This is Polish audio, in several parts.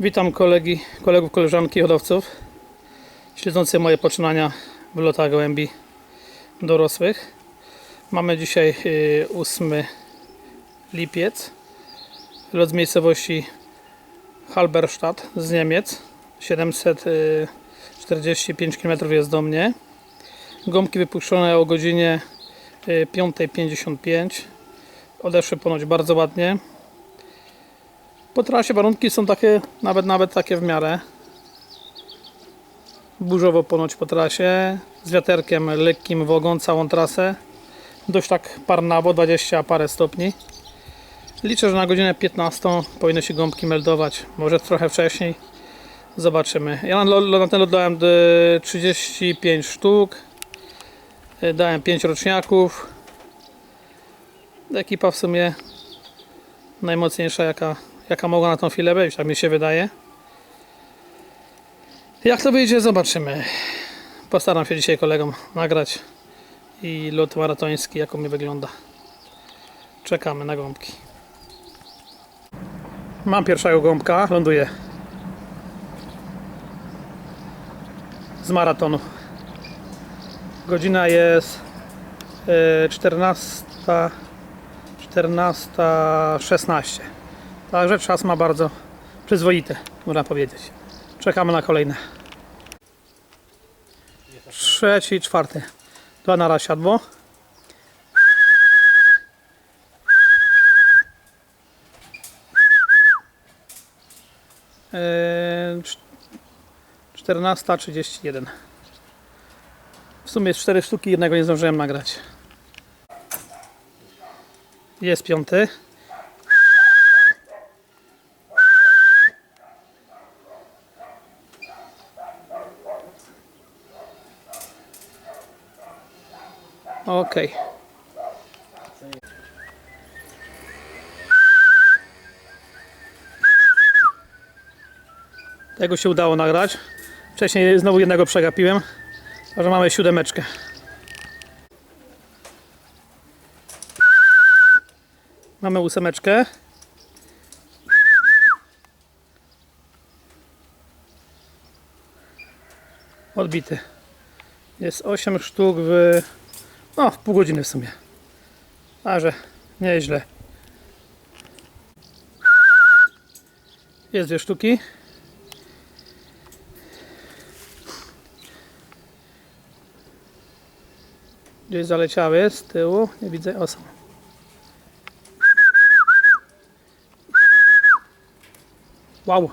Witam kolegi, kolegów, koleżanki, hodowców śledzących moje poczynania w lotach gołębi dorosłych. Mamy dzisiaj y, 8 lipiec. Lot z miejscowości Halberstadt z Niemiec. 745 km jest do mnie. Gąbki wypuszczone o godzinie y, 5.55. Odeszły ponoć bardzo ładnie. Po trasie warunki są takie, nawet nawet takie w miarę. Burzowo ponoć po trasie, z wiaterkiem lekkim wogą całą trasę. Dość tak parnawo, 20 parę stopni. Liczę, że na godzinę 15 powinny się gąbki meldować, może trochę wcześniej. Zobaczymy. Ja na, na ten lot dałem e, 35 sztuk. E, Dałem 5 roczniaków. Ekipa w sumie najmocniejsza jaka, jaka mogła na tą chwilę być, tak mi się wydaje. Jak to wyjdzie, zobaczymy. Postaram się dzisiaj kolegom nagrać i lot maratoński, jak on mi wygląda. Czekamy na gąbki. Mam pierwszego gąbka, ląduje. Z maratonu. Godzina jest e, 14. 14.16. Także czas ma bardzo przyzwoity, można powiedzieć. Czekamy na kolejne. Trzeci czwarty. Dwa na raz siadło. Eee, cz- 14.31. W sumie jest 4 sztuki, jednego nie zdążyłem nagrać. Jest piąty. Okej. Tego się udało nagrać. Wcześniej znowu jednego przegapiłem. Także mamy siódemeczkę. Mamy ósemeczkę. Odbity. Jest 8 sztuk w... No, pół godziny w sumie. Także nieźle. Jest dwie sztuki. Gdzieś zaleciały z tyłu. Nie widzę. O, są. Wow.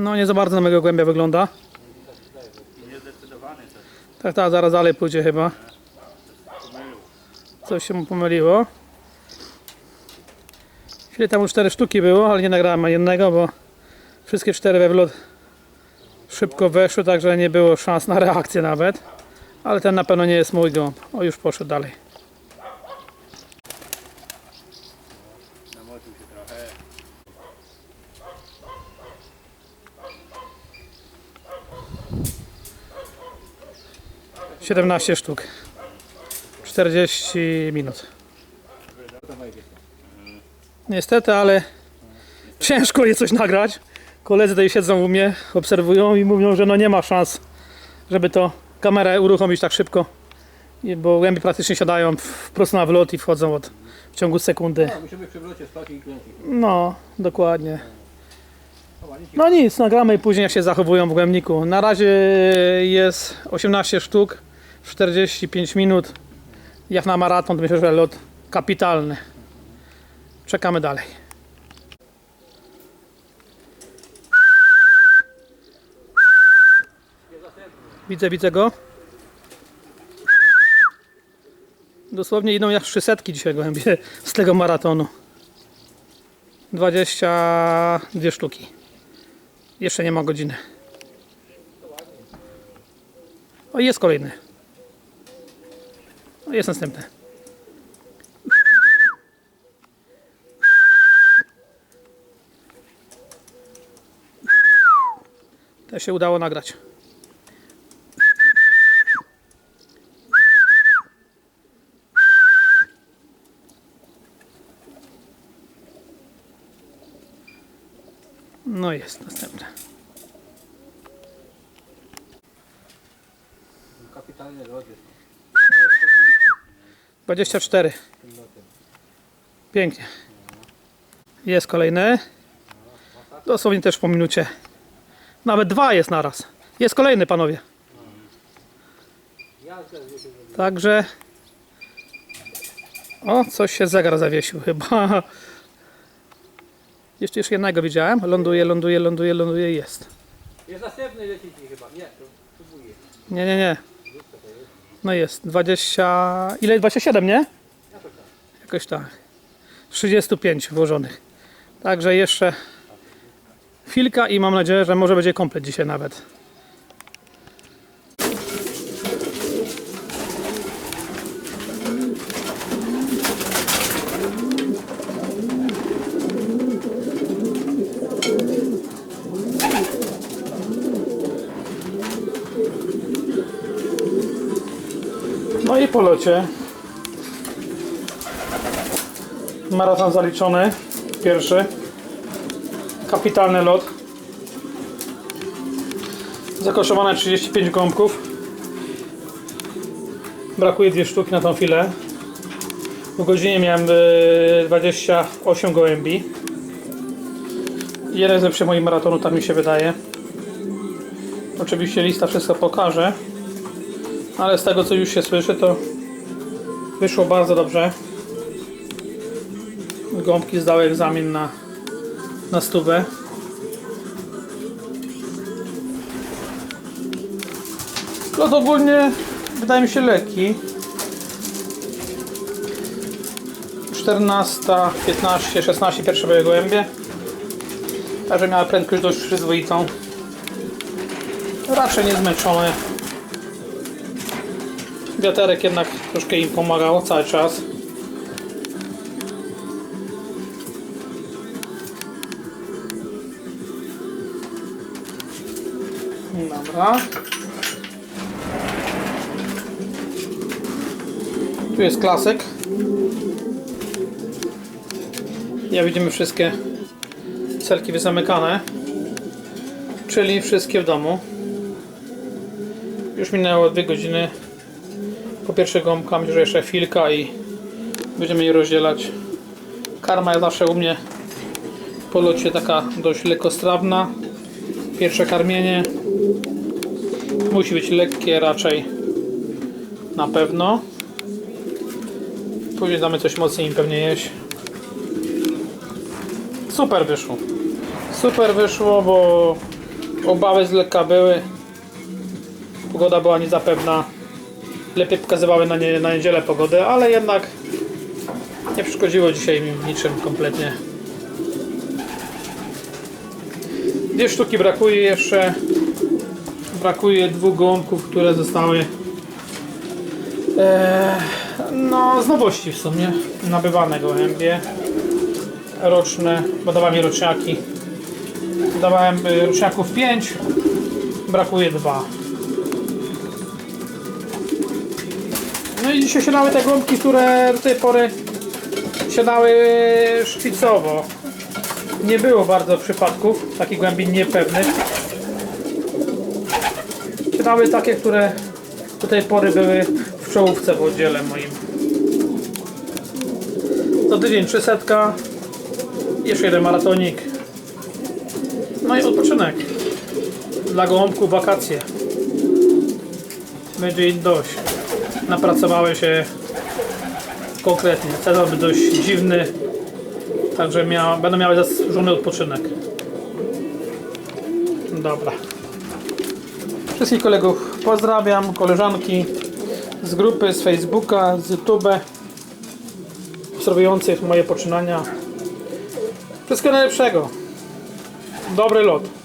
No nie za bardzo na mego głębia wygląda. Tak, tak, zaraz dalej pójdzie chyba. Coś się mu pomyliło. Chwilę temu cztery sztuki było, ale nie nagrałem jednego, bo wszystkie cztery we wlot szybko weszły, także nie było szans na reakcję nawet. Ale ten na pewno nie jest mój gąb. O, już poszedł dalej. 17 sztuk. 40 minut. Niestety, ale ciężko jest coś nagrać. Koledzy tutaj siedzą u mnie, obserwują i mówią, że no nie ma szans, żeby to kamerę uruchomić tak szybko. Bo głębi praktycznie siadają wprost na wlot i wchodzą od, w ciągu sekundy. No, musimy przy wlocie stać i kręcić. No, dokładnie. No nic, nagramy i później jak się zachowują w głębniku. Na razie jest 18 sztuk, 45 minut. Jak na maraton to myślę, że lot kapitalny. czekamy dalej. Widzę, widzę go. Dosłownie idą jak trzy setki dzisiaj gołębie z tego maratonu. 22 sztuki. Jeszcze nie ma godziny. O, jest kolejny. O, jest następny. To się udało nagrać. No jest następny. Kapitalny lot jest. 24. Pięknie. Jest kolejny. Dosłownie też po minucie. Nawet dwa jest naraz. Jest kolejny, panowie. Także. O, coś się zegar zawiesił chyba. Jeszcze już jednego widziałem. Ląduje, ląduje, ląduje, ląduje. Jest. Jest następny chyba. Nie, to próbuję. Nie, nie, nie. No jest. 20. Ile? 27, nie? Jakoś tak. 35 włożonych. Także jeszcze chwilka i mam nadzieję, że może będzie komplet dzisiaj nawet. Po locie. Maraton zaliczony. Pierwszy. Kapitalny lot. Zakoszowane 35 gąbków. Brakuje dwie sztuki na tą chwilę. W godzinie miałem e, 28 gołębi. Jeden z lepszych moich maratonu, tak mi się wydaje. Oczywiście lista wszystko pokaże. Ale z tego co już się słyszy, to wyszło bardzo dobrze. Gąbki zdały egzamin na, na stówę. Lot ogólnie wydaje mi się lekki. 14, 15, 16 pierwsze były gołębie. Także miała prędkość dość przyzwoitą. Raczej nie zmęczone. Wiaterek jednak troszkę im pomagał cały czas. Dobra. Tu jest klasyk. Ja widzimy wszystkie celki wyzamykane. Czyli wszystkie w domu. Już minęło 2 godziny po pierwsze gąbka, myślę, że jeszcze chwilka i będziemy je rozdzielać. Karma jest zawsze u mnie po locie taka dość lekkostrawna. Pierwsze karmienie musi być lekkie raczej na pewno. Później damy coś mocniej im pewnie jeść. Super wyszło. Super wyszło, bo obawy z lekka były. Pogoda była niezapewna lepiej pokazywały na, nie, na niedzielę pogodę, ale jednak nie przeszkodziło dzisiaj mi niczym kompletnie. Dwie sztuki brakuje jeszcze. Brakuje dwóch gołąbków, które zostały e, no z nowości w sumie. Nabywane gołębie roczne, bo dawałem mi roczniaki. Dawałem y, roczniaków 5, brakuje dwa. No i dzisiaj siadały te gąbki, które do tej pory siadały szpicowo. Nie było bardzo przypadków takich głębin niepewnych. Siadały takie, które do tej pory były w czołówce w oddziale moim. Za tydzień 300, jeszcze jeden maratonik. No i odpoczynek. Dla gołąbków wakacje. Będzie im dość napracowały się konkretnie. Sezon był dość dziwny. Także mia, będą miały zasłużony odpoczynek. Dobra. Wszystkich kolegów pozdrawiam, koleżanki z grupy, z Facebooka, z YouTube, obserwujących moje poczynania. Wszystkiego najlepszego. Dobry lot.